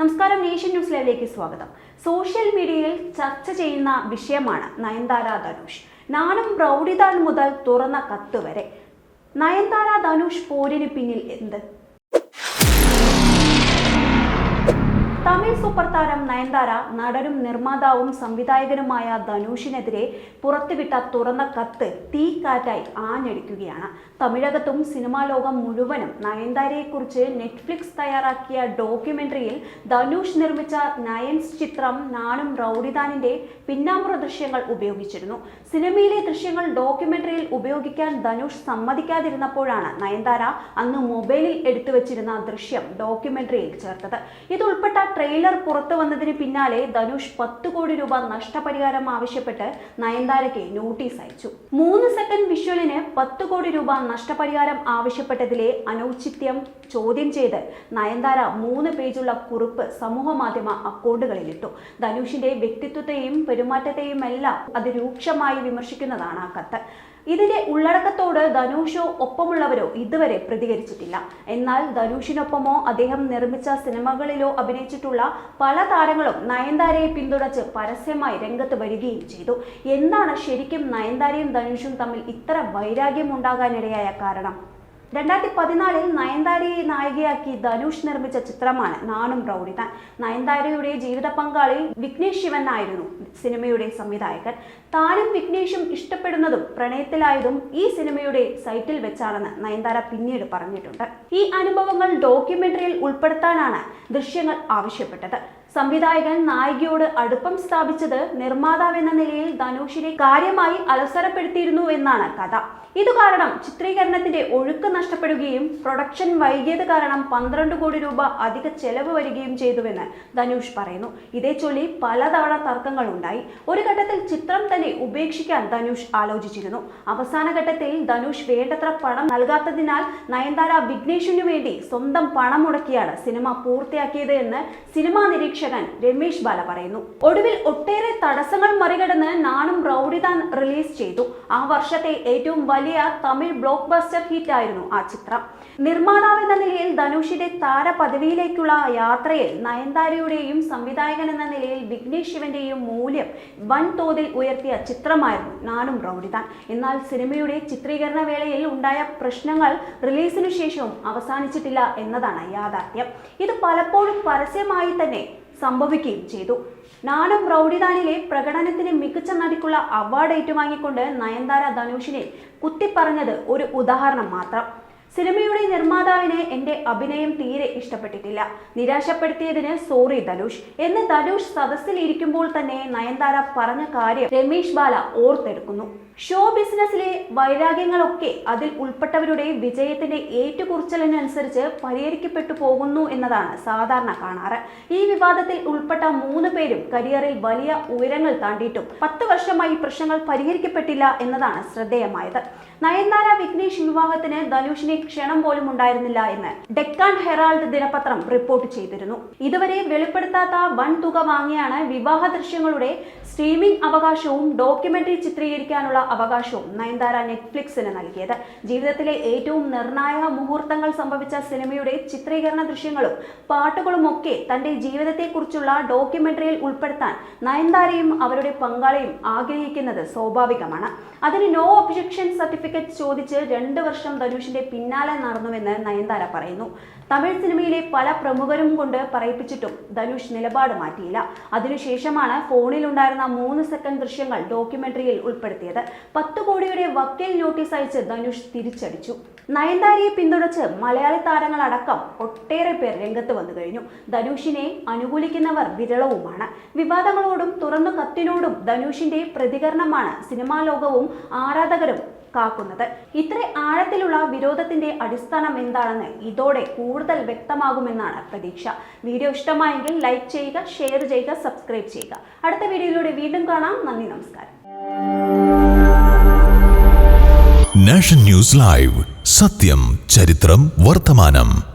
നമസ്കാരം Asian news ലൈവിലേക്ക് സ്വാഗതം. സോഷ്യൽ മീഡിയയിൽ ചർച്ച ചെയ്യുന്ന വിഷയമാണ് നയൻതാര ധനുഷ്. നാണം പ്രൗഢിതാൻ മുതൽ തുറന്ന കത്ത് വരെ. നയൻതാര ധനുഷ് പോരിന് പിന്നിൽ എന്ത്? തമിഴ് സൂപ്പർ താരം നയൻതാര നടനും നിർമ്മാതാവും സംവിധായകനുമായ ധനുഷിനെതിരെ പുറത്തുവിട്ട തുറന്ന കത്ത് തീക്കാറ്റായി ആഞ്ഞടിക്കുകയാണ്. തമിഴകത്തും സിനിമാ ലോകം മുഴുവനും നയൻതാരയെക്കുറിച്ച് നെറ്റ്ഫ്ലിക്സ് തയ്യാറാക്കിയ ഡോക്യുമെന്ററിയിൽ ധനുഷ് നിർമ്മിച്ച നയൻസ് ചിത്രം നാണും റൗഡിദാനിന്റെ പിന്നാമ്പുറ ദൃശ്യങ്ങൾ ഉപയോഗിച്ചിരുന്നു. സിനിമയിലെ ദൃശ്യങ്ങൾ ഡോക്യുമെന്ററിയിൽ ഉപയോഗിക്കാൻ ധനുഷ് സമ്മതിക്കാതിരുന്നപ്പോഴാണ് നയൻതാര അന്ന് മൊബൈലിൽ എടുത്തു വെച്ചിരുന്ന ദൃശ്യം ഡോക്യുമെന്ററിയിൽ ചേർത്തത്. ഇതുൾപ്പെട്ട ട്രെയിലർ പുറത്തു വന്നതിന് പിന്നാലെ ധനുഷ് പത്ത് കോടി രൂപ നഷ്ടപരിഹാരം ആവശ്യപ്പെട്ട് നയൻതാരയ്ക്ക് നോട്ടീസ് അയച്ചു. മൂന്ന് സെക്കൻഡ് വിഷ്വലിന് പത്ത് കോടി രൂപ നഷ്ടപരിഹാരം ആവശ്യപ്പെട്ടതിലെ അനൗചിത്യം ചോദ്യം ചെയ്ത് നയൻതാര മൂന്ന് പേജുള്ള കുറിപ്പ് സമൂഹ മാധ്യമ അക്കൗണ്ടുകളിലിട്ടു ധനുഷിന്റെ വ്യക്തിത്വത്തെയും പെരുമാറ്റത്തെയും എല്ലാം അത് രൂക്ഷമായി വിമർശിക്കുന്നതാണ് ആ കത്ത്. ഇതിന്റെ ഉള്ളടക്കത്തോട് ധനുഷോ ഒപ്പമുള്ളവരോ ഇതുവരെ പ്രതികരിച്ചിട്ടില്ല. എന്നാൽ ധനുഷിനൊപ്പമോ അദ്ദേഹം നിർമ്മിച്ച സിനിമകളിലോ അഭിനയിച്ചിട്ടുള്ള പല താരങ്ങളും നയൻതാരയെ പിന്തുണച്ച് പരസ്യമായി രംഗത്ത് വരികയും ചെയ്തു. എന്താണ് ശരിക്കും നയൻതാരയും ധനുഷും തമ്മിൽ ഇത്ര വൈരാഗ്യം ഉണ്ടാകാനിടയായ കാരണം? രണ്ടായിരത്തി പതിനാലിൽ നയൻതാരയെ നായികയാക്കി ധനുഷ് നിർമ്മിച്ച ചിത്രമാണ് നാണും റൗഡിതാൻ നയൻതാരയുടെ ജീവിത പങ്കാളി വിഘ്നേഷ് ശിവൻ ആയിരുന്നു സിനിമയുടെ സംവിധായകൻ. താനും വിഘ്നേഷും ഇഷ്ടപ്പെടുന്നതും പ്രണയത്തിലായതും ഈ സിനിമയുടെ സൈറ്റിൽ വെച്ചാണെന്ന് നയൻതാര പിന്നീട് പറഞ്ഞിട്ടുണ്ട്. ഈ അനുഭവങ്ങൾ ഡോക്യുമെന്ററിയിൽ ഉൾപ്പെടുത്താനാണ് ദൃശ്യങ്ങൾ ആവശ്യപ്പെട്ടത്. സംവിധായകൻ നായികയോട് അടുപ്പം സ്ഥാപിച്ചത് നിർമ്മാതാവെന്ന നിലയിൽ ധനുഷിനെ കാര്യമായി അലസരപ്പെടുത്തിയിരുന്നു എന്നാണ് കഥ. ഇതു കാരണം ചിത്രീകരണത്തിന്റെ ഒഴുക്ക് നഷ്ടപ്പെടുകയും പ്രൊഡക്ഷൻ വൈകിയത് കാരണം പന്ത്രണ്ട് കോടി രൂപ അധിക ചെലവ് വരികയും ചെയ്തുവെന്ന് ധനുഷ് പറയുന്നു. ഇതേ ചൊല്ലി പലതവണ തർക്കങ്ങൾ ഉണ്ടായി ഒരു ഘട്ടത്തിൽ ചിത്രം തന്നെ ഉപേക്ഷിക്കാൻ ധനുഷ് ആലോചിച്ചിരുന്നു. അവസാന ഘട്ടത്തിൽ ധനുഷ് വേണ്ടത്ര പണം നൽകാത്തതിനാൽ നയൻതാര വിഘ്നേഷിനു വേണ്ടി സ്വന്തം പണം മുടക്കിയാണ് സിനിമ പൂർത്തിയാക്കിയത് എന്ന് സിനിമാ നിരീക്ഷകൻ രമേശ് ബാല പറയുന്നു. ഒടുവിൽ ഒട്ടേറെ തടസ്സങ്ങൾ മറികടന്ന് നാണും റൗഡിതാൻ റിലീസ് ചെയ്തു. ആ വർഷത്തെ ഏറ്റവും വലിയ തമിഴ് ബ്ലോക്ക് ബസ്റ്റർ ഹിറ്റ് ആയിരുന്നു ആ ചിത്രം. നിർമ്മാതാവ് എന്ന നിലയിൽ ധനുഷിന്റെ താരപദവിയിലേക്കുള്ള യാത്രയിൽ നയൻതാരയുടെയും സംവിധായകൻ എന്ന നിലയിൽ വിഘ്നേഷ് ശിവന്റെയും മൂല്യം വൻതോതിൽ ഉയർത്തിയ ചിത്രമായിരുന്നു നാനും റൗഡിതാൻ എന്നാൽ സിനിമയുടെ ചിത്രീകരണ വേളയിൽ ഉണ്ടായ പ്രശ്നങ്ങൾ റിലീസിനു ശേഷവും അവസാനിച്ചിട്ടില്ല എന്നതാണ് യാഥാർത്ഥ്യം. ഇത് പലപ്പോഴും പരസ്യമായി തന്നെ സംഭവിക്കുകയും ചെയ്തു. നാനും പ്രൗഢിദാനിലെ പ്രകടനത്തിന് മികച്ച നടിക്കുള്ള അവാർഡ് ഏറ്റുവാങ്ങിക്കൊണ്ട് നയൻതാര ധനുഷിനെ കുത്തിപ്പറഞ്ഞത് ഒരു ഉദാഹരണം മാത്രം. സിനിമയുടെ നിർമ്മാതാവിനെ എന്റെ അഭിനയം തീരെ ഇഷ്ടപ്പെട്ടിട്ടില്ല. നിരാശപ്പെടുത്തിയതിന് സോറി ധനുഷ്. എന്ന് ധനുഷ് സദസ്സിൽ ഇരിക്കുമ്പോൾ തന്നെ നയൻതാര പറഞ്ഞ കാര്യം രമേശ് ബാല ഓർത്തെടുക്കുന്നു. ഷോ ബിസിനസ്സിലെ വൈരാഗ്യങ്ങളൊക്കെ അതിൽ ഉൾപ്പെട്ടവരുടെ വിജയത്തിന്റെ ഏറ്റുകുറിച്ചലിനനുസരിച്ച് പരിഹരിക്കപ്പെട്ടു പോകുന്നു എന്നതാണ് സാധാരണ കാണാറ്. ഈ വിവാദത്തിൽ ഉൾപ്പെട്ട മൂന്ന് പേരും കരിയറിൽ വലിയ ഉയരങ്ങൾ താണ്ടിയിട്ടും പത്ത് വർഷമായി പ്രശ്നങ്ങൾ പരിഹരിക്കപ്പെട്ടില്ല എന്നതാണ് ശ്രദ്ധേയമായത്. നയൻതാര വിഘ്നേഷ് വിവാഹത്തിന് ധനുഷിനെ ക്ഷണം പോലും ഉണ്ടായിരുന്നില്ല എന്ന് ഡെക്കാൻ ഹെറാൾഡ് ദിനപത്രം റിപ്പോർട്ട് ചെയ്തിരുന്നു. ഇതുവരെ വെളിപ്പെടുത്താത്ത വൻ തുക വാങ്ങിയാണ് വിവാഹ ദൃശ്യങ്ങളുടെ സ്ട്രീമിംഗ് അവകാശവും ഡോക്യുമെന്ററി ചിത്രീകരിക്കാനുള്ള അവകാശവും നയൻതാര നെറ്റ്ഫ്ലിക്സിന് നൽകിയത്. ജീവിതത്തിലെ ഏറ്റവും നിർണായക മുഹൂർത്തങ്ങൾ സംഭവിച്ച സിനിമയുടെ ചിത്രീകരണ ദൃശ്യങ്ങളും പാട്ടുകളും ഒക്കെ തന്റെ ജീവിതത്തെക്കുറിച്ചുള്ള ഡോക്യുമെന്ററിയിൽ ഉൾപ്പെടുത്താൻ നയൻതാരയും അവരുടെ പങ്കാളിയും ആഗ്രഹിക്കുന്നത് സ്വാഭാവികമാണ്. അതിന് നോ ഒബ്ജക്ഷൻ സർട്ടിഫിക്കറ്റ് ചോദിച്ച് രണ്ട് വർഷം ധനുഷിന്റെ പിന്നാലെ നടന്നുവെന്ന് നയൻതാര പറയുന്നു. തമിഴ് സിനിമയിലെ പല പ്രമുഖരും കൊണ്ട് പറയിപ്പിച്ചിട്ടും ധനുഷ് നിലപാട് മാറ്റിയില്ല. അതിനുശേഷമാണ് ഫോണിലുണ്ടായിരുന്ന മൂന്ന് സെക്കൻഡ് ദൃശ്യങ്ങൾ ഡോക്യുമെന്ററിയിൽ ഉൾപ്പെടുത്തിയത്. പത്ത് കോടിയുടെ വക്കീൽ നോട്ടീസ് അയച്ച് ധനുഷ് തിരിച്ചടിച്ചു. നയൻതാരയെ പിന്തുണച്ച് മലയാളി താരങ്ങളടക്കം ഒട്ടേറെ പേർ രംഗത്ത് വന്നു കഴിഞ്ഞു. ധനുഷിനെ അനുകൂലിക്കുന്നവർ വിരളവുമാണ്. വിവാദങ്ങളോടും തുറന്നു കത്തിനോടും ധനുഷിന്റെ പ്രതികരണമാണ് സിനിമാ ലോകവും ആരാധകരും കാക്കുന്നത്. ഇത്ര ആഴത്തിലുള്ള വിരോധത്തിന്റെ അടിസ്ഥാനം എന്താണെന്ന് ഇതോടെ കൂടുതൽ വ്യക്തമാകുമെന്നാണ് പ്രതീക്ഷ. വീഡിയോ ഇഷ്ടമായെങ്കിൽ ലൈക്ക് ചെയ്യുക ഷെയർ ചെയ്യുക സബ്സ്ക്രൈബ് ചെയ്യുക. അടുത്ത വീഡിയോയിലൂടെ വീണ്ടും കാണാം. നന്ദി നമസ്കാരം. Nation news live. സത്യം ചരിത്രം വർത്തമാനം.